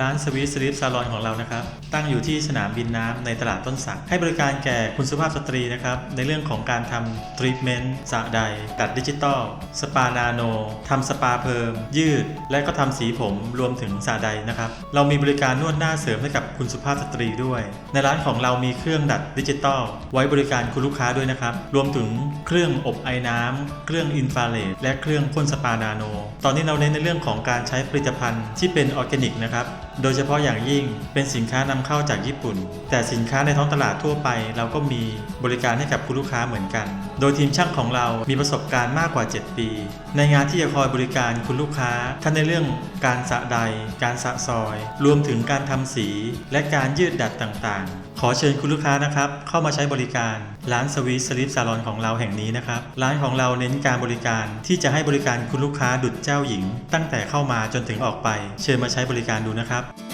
ร้านสวีทสลิปซาลอนของเรานะครับ ตั้งอยู่ที่สนามบินน้ำในตลาดต้นสัก ให้บริการแก่คุณสุภาพสตรีนะครับ ในเรื่องของการทำทรีทเมนต์สระใด ตัดดิจิตอล สปานาโนทำสปาเพิ่ม ยืด และก็ทำสีผมรวมถึงสระใดนะครับ เรามีบริการนวดหน้าเสริมให้กับคุณสุภาพสตรีด้วย ในร้านของเรามีเครื่องดัดดิจิตอลไว้บริการคุณลูกค้าด้วยนะครับ รวมถึงเครื่องอบไอน้ำเครื่องอินฟราเรดและเครื่องพ่นสปานาโน ตอนนี้เราเน้นในเรื่องของการใช้ผลิตภัณฑ์ที่เป็นออร์แกนิกนะครับ โดยเฉพาะอย่างยิ่งเป็นสินค้านำเข้าจากญี่ปุ่น แต่สินค้าในท้องตลาดทั่วไป เราก็มีบริการให้กับคุณลูกค้าเหมือนกัน โดยทีมช่างของเรามีประสบการณ์มากกว่า 7 ปี ในงานที่จะคอยบริการคุณลูกค้าทั้งในเรื่องการสระใด การสระซอย รวมถึงการทำสีและการยืดดัดต่างๆขอเชิญคุณลูกค้านะครับ เข้ามาใช้บริการร้านสวีทสลิปซาลอนของเราแห่งนี้นะครับ ร้านของเราเน้นการบริการที่จะให้บริการคุณลูกค้าดุจเจ้าหญิง ตั้งแต่เข้ามาจนถึงออกไป เชิญมาใช้บริการดูนะครับ